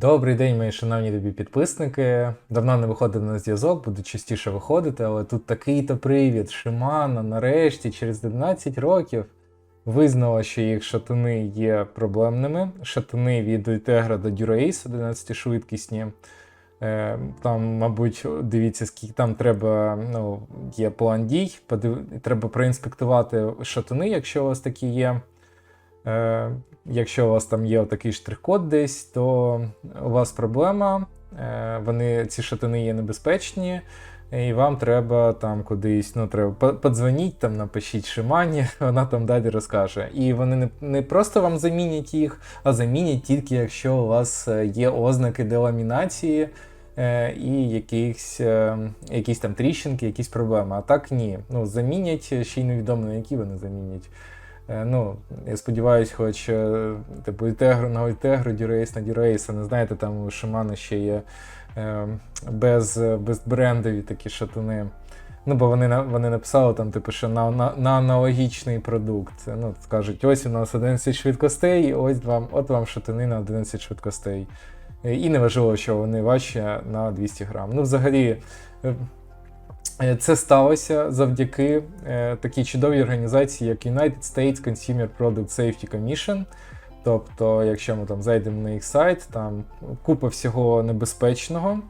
Добрий день, мої шановні тобі підписники. Давно не виходив на зв'язок, буду частіше виходити, але тут такий-то привід. Шимана нарешті через 11 років визнала, що їх шатуни є проблемними. Шатуни від Ultegra до Durace 11 швидкісні. Е, Там, мабуть, дивіться, скільки там треба, ну, є план дій. Треба проінспектувати шатуни, якщо у вас такі є. Е, Якщо у вас там є такий штрих-код десь, то у вас проблема. Е, Вони ці шатуни є небезпечні, і вам треба там кудись, ну, треба подзвоніть, там, напишіть Шимані, вона там далі розкаже. І вони не, не просто вам замінять їх, а замінять тільки, якщо у вас е, є ознаки деламінації. е, І якісь, е, якісь там тріщинки, якісь проблеми. А так ні. Ну, замінять, ще й невідомо, які вони замінять. Е, Ну, я сподіваюся, хоч е, типу Ультегру на Ультегру, Дюрейс на Дюрейс, а не знаєте, там у Шимана ще є е, без, безбрендові такі шатуни. Ну, бо вони, вони написали там, типу, що на, на, на аналогічний продукт. Ну, скажуть, ось у нас 11 швидкостей, ось вам, от вам шатуни на 11 швидкостей. І не важливо, що вони важчі на 200 грам. Ну, взагалі, Це сталося завдяки е, такій чудовій організації, як United States Consumer Product Safety Commission. Тобто, якщо ми там зайдемо на їх сайт, там купа всього небезпечного,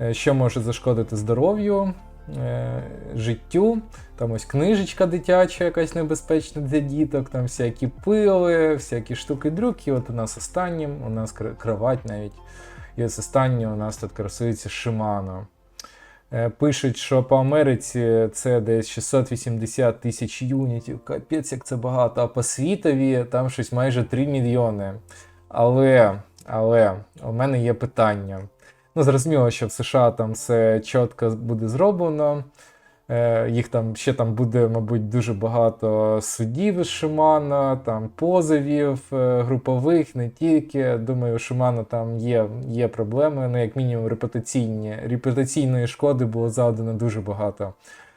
е, що може зашкодити здоров'ю, е, життю. Там ось книжечка дитяча, якась небезпечна для діток, там всякі пили, всякі штуки-дрюки. От у нас останнім, у нас кровать навіть. І ось останнє у нас тут красується Shimano. Е, Пишуть, що по Америці це десь 680 тисяч юнітів. Капець, як це багато. А по світові там щось майже 3 мільйони. Але, але у мене є питання. Ну, зрозуміло, що в США там все чітко буде зроблено. Е, Їх там ще там буде, мабуть, дуже багато судів із Шимана, там позовів е, групових, не тільки. Думаю, у Шимана там є, є проблеми. Ну, як мінімум, репутаційні. Репутаційної шкоди було завдано дуже багато.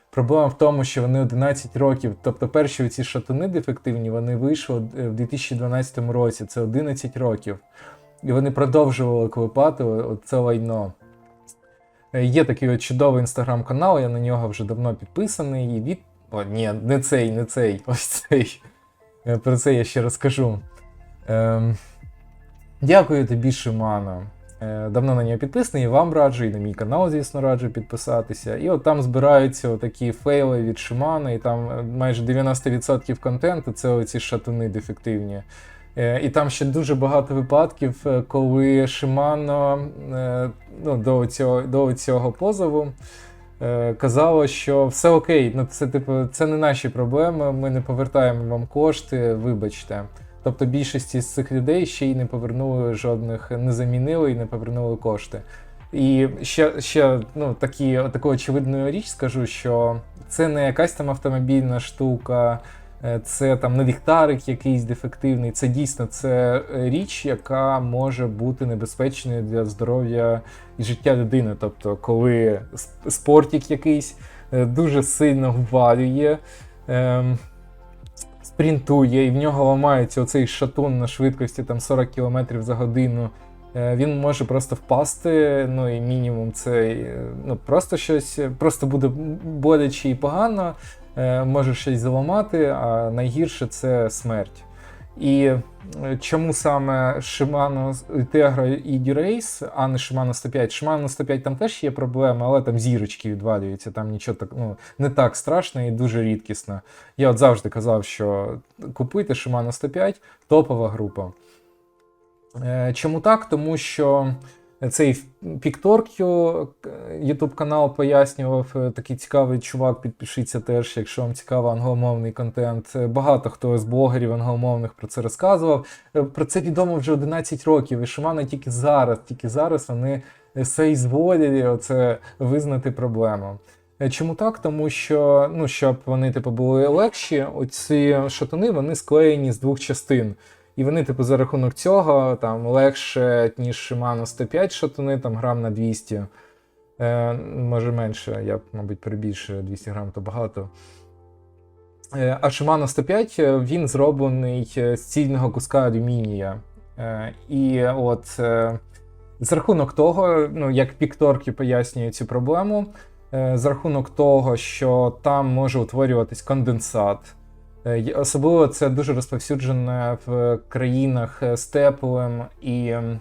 Проблема в тому, що вони 11 років, тобто перші ці шатуни дефективні, вони вийшли е, в 2012 році, це 11 років. І вони продовжували клепати це лайно. Е, Є такий чудовий інстаграм-канал, я на нього вже давно підписаний. І від. О, ні, не цей, не цей, ось цей. Е, Про це я ще розкажу. Ем... Дякую тобі, Шимано. Е, Давно на нього підписаний, і вам раджу, і на мій канал, звісно, раджу підписатися. І от там збираються такі фейли від Шимана, і там майже 90% контенту це оці шатуни дефективні. Е, І там ще дуже багато випадків, е, коли Шимано е, ну, до, цього, до цього позову казало, що все окей, ну це типу, це не наші проблеми, ми не повертаємо вам кошти, вибачте. Тобто більшості з цих людей ще й не повернули жодних, не замінили і не повернули кошти. І ще, ще ну, такі, таку очевидну річ скажу, що це не якась там автомобільна штука, це там не ліхтарик якийсь дефективний. Це дійсно це е, річ, яка може бути небезпечною для здоров'я і життя людини. Тобто, коли сп- спортик якийсь е, дуже сильно ввалює. ем, спринтує, і в нього ламається оцей шатун на швидкості там 40 км за годину. Е, Він може просто впасти, ну і мінімум це е, ну, просто щось, просто буде боляче і погано, е, може щось заламати, а найгірше це смерть. І е, чому саме Shimano Ultegra і Durace, а не Shimano 105? Shimano 105 там теж є проблеми, але там зірочки відвалюються, там нічого так, ну, не так страшно і дуже рідкісно. Я от завжди казав, що купуйте Shimano 105, топова група. Е, Чому так? Тому що цей Пікторкю YouTube канал пояснював, е, такий цікавий чувак, підпишіться теж, якщо вам цікавий англомовний контент. Е, Багато хто з блогерів англомовних про це розказував. Е, Про це відомо вже 11 років, і Шимано тільки зараз, тільки зараз вони все ізволили оце визнати проблему. Чому так? Тому що, ну, щоб вони типу, були легші, оці шатуни вони склеєні з двох частин. І вони, типу, за рахунок цього там легше, ніж Shimano 105 шатуни, там грам на 200. Е, може менше, я мабуть, перебільшую 200 грам, то багато. Е, а Shimano 105 е, він зроблений е, з цільного куска алюмінія. Е, і от е, За рахунок того, ну як пікторки пояснює цю проблему, е, за рахунок того, що там може утворюватись конденсат. Е, Особливо це дуже розповсюджене в країнах е, з теплим і е,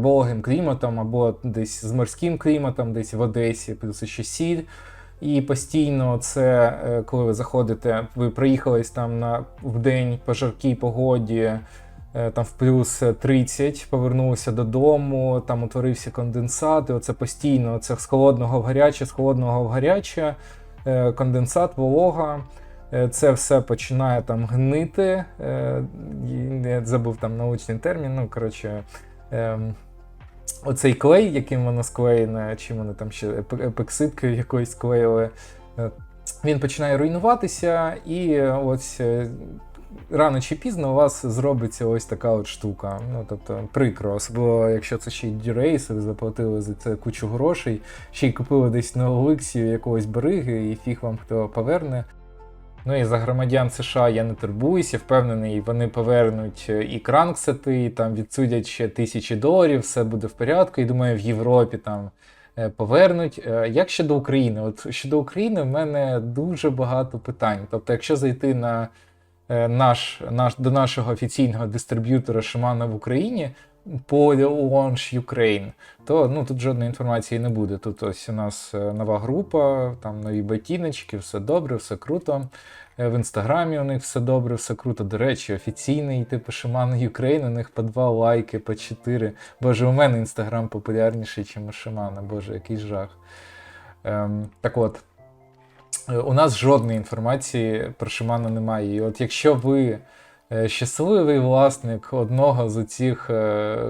вологим кліматом, або десь з морським кліматом, десь в Одесі, плюс ще сіль. І постійно це, коли ви заходите, ви проїхались там на в день по жаркій погоді, там в плюс 30, повернулися додому, там утворився конденсат, і оце постійно це з холодного в гаряче, з холодного в гаряче, конденсат, волога. Е, Це все починає там гнити. е, Я забув там научний термін. Ну, коротше, ем, оцей клей, яким воно склеєне, чим вони там ще епоксидкою якоюсь склеїли, е, він починає руйнуватися, і ось рано чи пізно у вас зробиться ось така от штука. Ну, тобто, прикро, особливо якщо це ще й дюрейс, ви заплатили за це кучу грошей, ще й купили десь на Оликсі якогось бариги, і фіг вам хто поверне. Ну і за громадян США я не турбуюся, впевнений, вони повернуть е, і кранксети, і там відсудять ще тисячі доларів, все буде в порядку. І думаю, в Європі там е, повернуть. Е, Як щодо України? От щодо України в мене дуже багато питань. Тобто, якщо зайти на наш, наш, до нашого офіційного дистриб'ютора Шимана в Україні, Launch Ukraine, то ну, тут жодної інформації не буде. Тут ось у нас е, нова група, там нові ботиночки, все добре, все круто. Е, В інстаграмі у них все добре, все круто. До речі, офіційний типу Шиман Ukraine, у них по два лайки, по чотири. Боже, у мене інстаграм популярніший, ніж у Шимана. Боже, який жах. Ем, так от. Е, У нас жодної інформації про Шимана немає. І от якщо ви щасливий власник одного з цих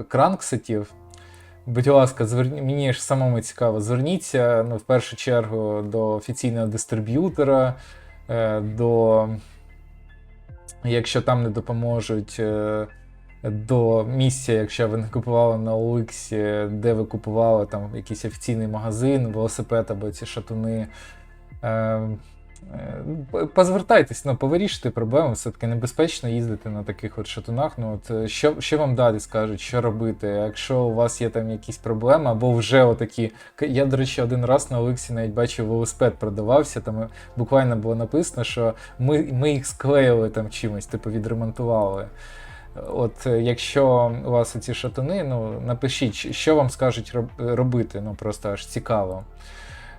кранксетів, будь ласка, зверні... мені ж самому цікаво, зверніться ну, в першу чергу до офіційного дистриб'ютора, е, до, якщо там не допоможуть, е, до місця, якщо ви не купували на OLX, де ви купували там якийсь офіційний магазин, велосипед або ці шатуни. Е, Позвертайтесь, ну, повирішити проблему, все-таки небезпечно їздити на таких от шатунах. Ну, от, е, що, що вам далі скажуть, що робити? Якщо у вас є там якісь проблеми, або вже отакі. Я, до речі, один раз на Олексі навіть бачив велосипед продавався, там е, буквально було написано, що ми, ми їх склеїли там чимось, типу відремонтували. От якщо у вас ці шатуни, ну напишіть, що вам скажуть робити, ну просто аж цікаво.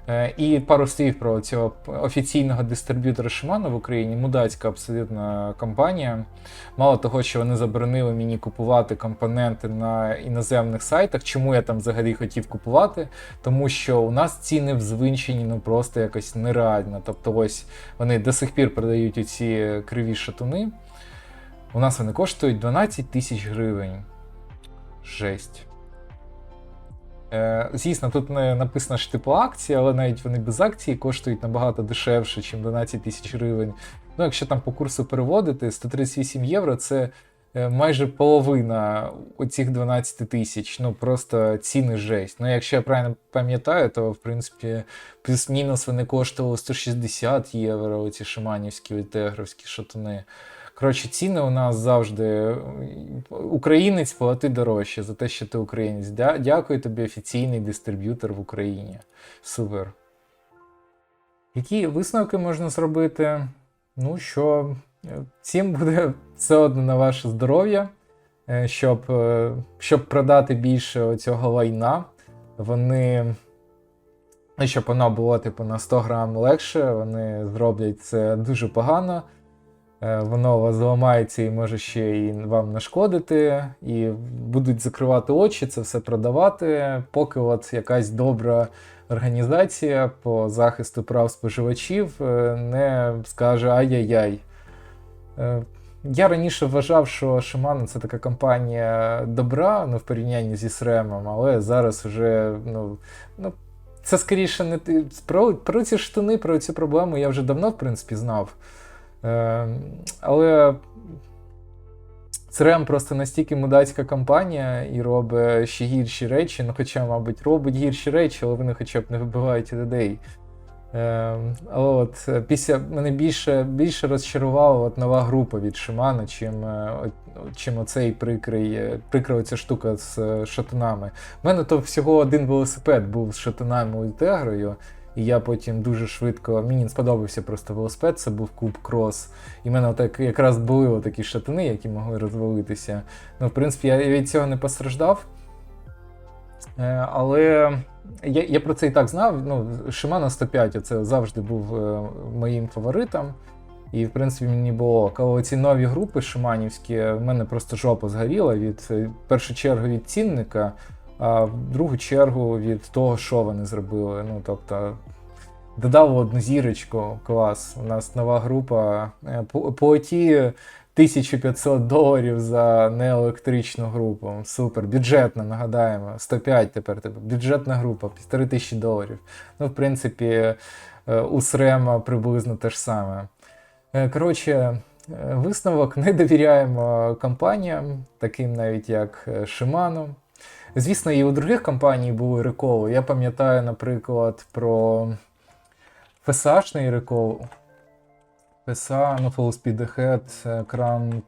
Е, І пару слів про цього офіційного дистриб'ютора Shimano в Україні. Мудацька абсолютно компанія. Мало того, що вони заборонили мені купувати компоненти на іноземних сайтах. Чому я там взагалі хотів купувати? Тому що у нас ціни взвинчені ну просто якось нереально. Тобто, ось вони до сих пір продають оці криві шатуни. У нас вони коштують 12 тисяч гривень. Жесть. Е, звісно, тут не написано що типу акції, але навіть вони без акції коштують набагато дешевше, ніж 12 тисяч гривень. Ну, якщо там по курсу переводити, 138 євро це е, майже половина оцих 12 тисяч. Ну просто ціни жесть. Ну, якщо я правильно пам'ятаю, то в принципі плюс-мінус вони коштували 160 євро, оці шиманівські тегровські шатуни. Коротше, ціни у нас завжди. Українець плати дорожче за те, що ти українець. Дя- Дякую тобі, офіційний дистриб'ютор в Україні. Супер. Які висновки можна зробити? Ну, що е, всім буде все одно на ваше здоров'я, е, щоб, е, щоб продати більше цього лайна. Вони. Ну, щоб воно було типу на 100 грам легше, вони зроблять це дуже погано. Е, Воно вас зламається і може ще і вам нашкодити, і будуть закривати очі, це все продавати, поки от якась добра організація по захисту прав споживачів е, не скаже ай-яй-яй. Е, Я раніше вважав, що Shimano це така компанія добра ну, в порівнянні зі SRAM, але зараз вже ну, ну, це скоріше не про, про ці штани, про цю проблему я вже давно, в принципі, знав. Е, але CRM просто настільки мудацька компанія і робить ще гірші речі. Ну, хоча, мабуть, робить гірші речі, але вони хоча б не вибивають людей. Е, але от е, після мене більше, більше розчарувала от нова група від Шимана, чим, от- чим оцей прикрий, прикра оця штука з шатунами. У мене то всього один велосипед був з шатунами Ультегрою, і я потім дуже швидко. Мені сподобався просто велосипед, це був куб крос. І в мене отак якраз були такі шатуни, які могли розвалитися. Ну, в принципі, я від цього не постраждав. Е, Але я, я про це і так знав. Ну, Shimano 105 це завжди був е, моїм фаворитом. І, в принципі, мені було. Коли ці нові групи шиманівські, в мене просто жопа згоріла від е, в першу чергу від цінника, а в другу чергу від того, що вони зробили. Ну, тобто, додали одну зірочку, клас. У нас нова група. Е, По, по оті 1500 доларів за неелектричну групу. Супер. Бюджетна, нагадаємо. 105 тепер типу, бюджетна група, 1500 доларів. Ну, в принципі, е, у Срема приблизно те ж саме. Е, Коротше, висновок не довіряємо компаніям, таким навіть як Shimano. Звісно, і у других компаній були реколи. Я пам'ятаю, наприклад, про FSH-ний рекол. FSA, ну, Full Speed Ahead, е, Crank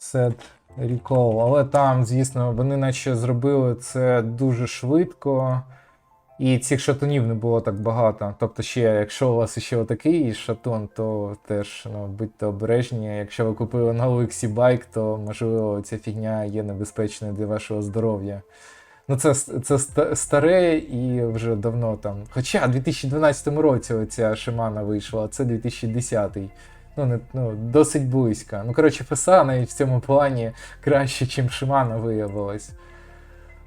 Set Recall. Але там, звісно, вони наче зробили це дуже швидко. І цих шатунів не було так багато. Тобто, ще, якщо у вас ще отакий шатун, то теж ну, будьте обережні. Якщо ви купили на OLX байк, то можливо ця фігня є небезпечною для вашого здоров'я. Ну, це, це ста- старе і вже давно там. Хоча в 2012 році оця Шимана вийшла, а це 2010. Ну, не, ну, досить близько. Ну, коротше, FSA навіть в цьому плані краще, ніж Шимана виявилось.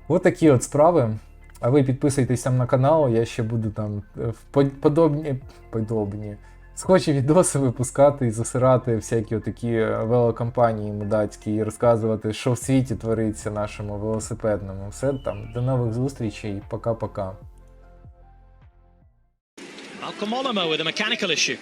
От такі от справи. А ви підписуйтесь там на канал, я ще буду там е, в по- подобні, подобні. Схожі відоси випускати і засирати всякі такі велокомпанії мудацькі і розказувати, що в світі твориться нашому велосипедному. Все там, до нових зустрічей, пока-пока. Malcolm Olamo with a mechanical issue.